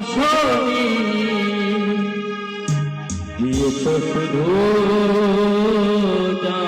ये तो सुधो जा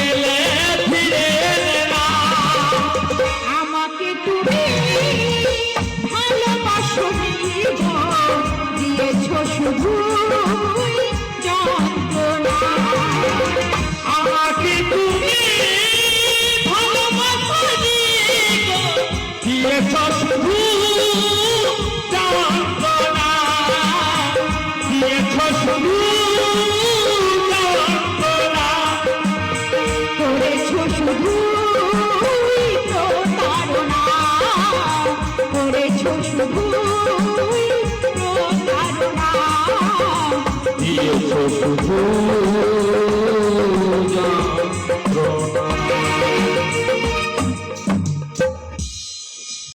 খুঁজে